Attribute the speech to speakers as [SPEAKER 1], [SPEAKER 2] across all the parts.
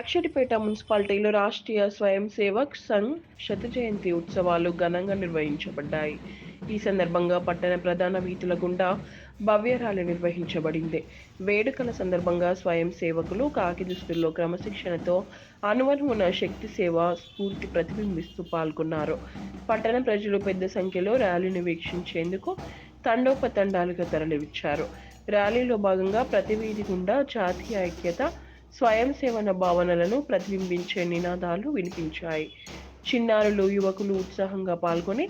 [SPEAKER 1] లక్షటిపేట మున్సిపాలిటీలో రాష్ట్రీయ స్వయం సేవక్ సంఘ్ శత జయంతి ఉత్సవాలు ఘనంగా నిర్వహించబడ్డాయి. ఈ సందర్భంగా పట్టణ ప్రధాన వీధుల గుండా భవ్య ర్యాలీ నిర్వహించబడింది. వేడుకల సందర్భంగా స్వయం సేవకులు కాకి దుస్తుల్లో క్రమశిక్షణతో అనువనువున శక్తి సేవ స్ఫూర్తి ప్రతిబింబిస్తూ పాల్గొన్నారు. పట్టణ ప్రజలు పెద్ద సంఖ్యలో ర్యాలీని వీక్షించేందుకు తండోపతండాలుగా తరలివచ్చారు. ర్యాలీలో భాగంగా ప్రతి వీధి గుండా జాతీయ ఐక్యత స్వయం సేవన భావనలను ప్రతిబింబించే నినాదాలు వినిపించాయి. చిన్నారులు యువకులు ఉత్సాహంగా పాల్గొని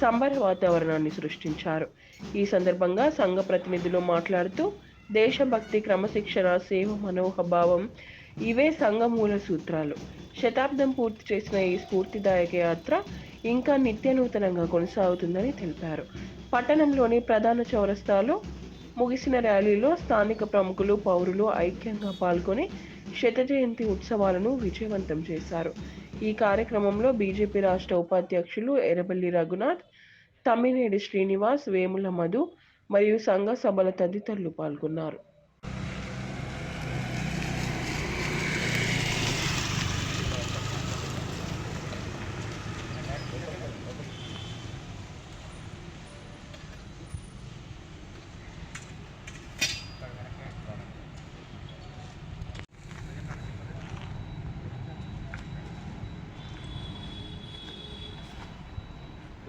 [SPEAKER 1] సంబర వాతావరణాన్ని సృష్టించారు. ఈ సందర్భంగా సంఘ ప్రతినిధులు మాట్లాడుతూ దేశభక్తి క్రమశిక్షణ సేవ మనోహభావం ఇవే సంఘ మూల సూత్రాలు. శతాబ్దం పూర్తి చేసిన ఈ స్ఫూర్తిదాయక యాత్ర ఇంకా నిత్య నూతనంగా కొనసాగుతుందని తెలిపారు. పట్టణంలోని ప్రధాన చౌరస్తాలో ముగిసిన ర్యాలీలో స్థానిక ప్రముఖులు పౌరులు ఐక్యంగా పాల్గొని శత జయంతి ఉత్సవాలను విజయవంతం చేశారు. ఈ కార్యక్రమంలో బీజేపీ రాష్ట్ర ఉపాధ్యక్షులు ఎర్రబెల్లి రఘునాథ్ తమ్మినేడి శ్రీనివాస్ వేముల మధు మరియు సంఘ సభల తదితరులు పాల్గొన్నారు.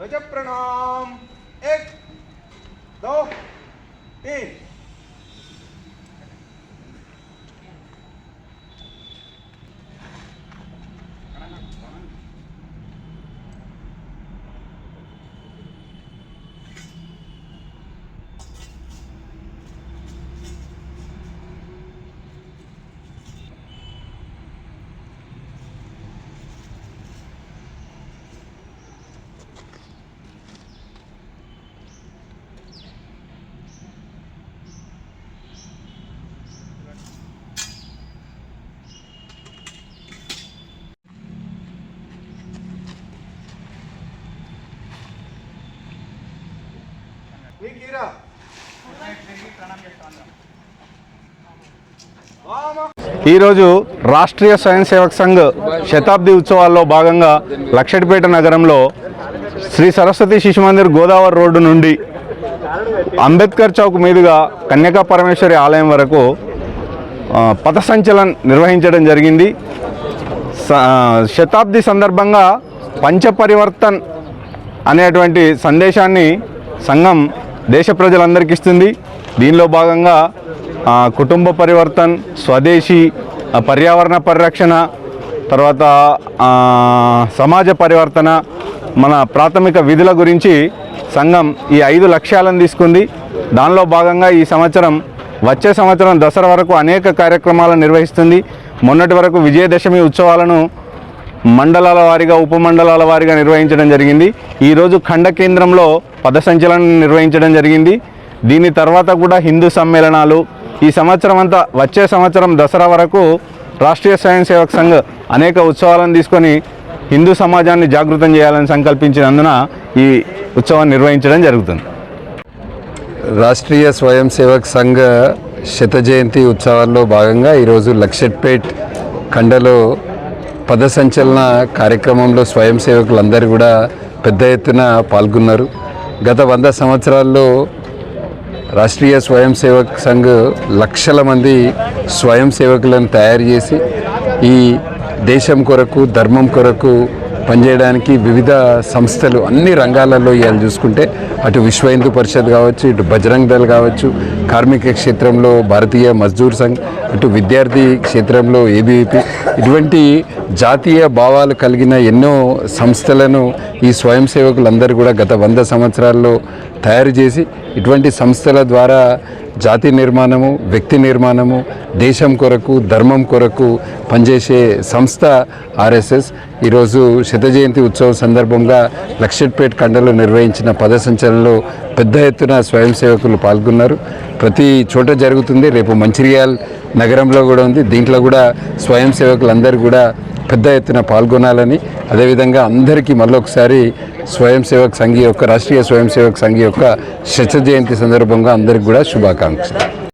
[SPEAKER 2] ध्वज प्रणाम एक दो तीन।
[SPEAKER 3] ఈరోజు రాష్ట్రీయ స్వయం సేవక్ సంఘ్ శతాబ్ది ఉత్సవాల్లో భాగంగా లక్షటిపేట నగరంలో శ్రీ సరస్వతి శిశు మందిర్ గోదావరి రోడ్డు నుండి అంబేద్కర్ చౌక్ మీదుగా కన్యకా పరమేశ్వరి ఆలయం వరకు పథసంచలన్ నిర్వహించడం జరిగింది. శతాబ్ది సందర్భంగా పంచపరివర్తన్ అనేటువంటి సందేశాన్ని సంఘం దేశ ప్రజలందరికీ ఇస్తుంది. దీనిలో భాగంగా కుటుంబ పరివర్తన్ స్వదేశీ పర్యావరణ పరిరక్షణ తర్వాత సమాజ పరివర్తన మన ప్రాథమిక విధుల గురించి సంఘం ఈ ఐదు లక్ష్యాలను తీసుకుంది. దానిలో భాగంగా ఈ సంవత్సరం వచ్చే సంవత్సరం దసరా వరకు అనేక కార్యక్రమాలను నిర్వహిస్తుంది. మొన్నటి వరకు విజయదశమి ఉత్సవాలను మండలాల వారీగా ఉపమండలాల వారీగా నిర్వహించడం జరిగింది. ఈరోజు ఖండ కేంద్రంలో పదసంచలనం నిర్వహించడం జరిగింది. దీని తర్వాత కూడా హిందూ సమ్మేళనాలు. ఈ సంవత్సరం అంతా వచ్చే సంవత్సరం దసరా వరకు రాష్ట్రీయ స్వయం సేవక్ సంఘ్ అనేక ఉత్సవాలను తీసుకొని హిందూ సమాజాన్ని జాగృతం చేయాలని సంకల్పించినందున ఈ ఉత్సవాన్ని నిర్వహించడం జరుగుతుంది.
[SPEAKER 4] రాష్ట్రీయ స్వయం సేవక్ సంఘ శత జయంతి ఉత్సవాల్లో భాగంగా ఈరోజు లక్షట్పేట్ ఖండలో పద సంచలన కార్యక్రమంలో స్వయం సేవకులందరూ కూడా పెద్ద ఎత్తున పాల్గొన్నారు. గత వంద సంవత్సరాల్లో రాష్ట్రీయ స్వయం సేవక్ సంఘ్ లక్షల మంది స్వయం సేవకులను తయారు చేసి ఈ దేశం కొరకు ధర్మం కొరకు పనిచేయడానికి వివిధ సంస్థలు అన్ని రంగాలలో ఇవాళ చూసుకుంటే అటు విశ్వ హిందూ పరిషత్ కావచ్చు ఇటు బజరంగ్ దళ్ కావచ్చు కార్మిక క్షేత్రంలో భారతీయ మజ్దూర్ సంఘ్ అటు విద్యార్థి క్షేత్రంలో ఏబీవీపీ ఇటువంటి జాతీయ భావాలు కలిగిన ఎన్నో సంస్థలను ఈ స్వయం సేవకులందరూ కూడా గత వంద సంవత్సరాల్లో తయారు చేసి ఇటువంటి సంస్థల ద్వారా జాతి నిర్మాణము వ్యక్తి నిర్మాణము దేశం కొరకు ధర్మం కొరకు పనిచేసే సంస్థ ఆర్ఎస్ఎస్. ఈరోజు శత జయంతి ఉత్సవం సందర్భంగా లక్షట్పేట్ కండలో నిర్వహించిన పదసంచలనలో పెద్ద ఎత్తున స్వయం సేవకులు పాల్గొన్నారు. ప్రతి చోట జరుగుతుంది. రేపు మంచిర్యాల్ నగరంలో కూడా ఉంది. దీంట్లో కూడా స్వయం సేవకులందరూ కూడా పెద్ద ఎత్తున పాల్గొనాలని అదేవిధంగా అందరికీ మళ్ళొకసారి స్వయం సేవక్ సంఘి యొక్క రాష్ట్రీయ స్వయం సేవక్ సంఘి యొక్క శత జయంతి సందర్భంగా అందరికి కూడా శుభాకాంక్షలు.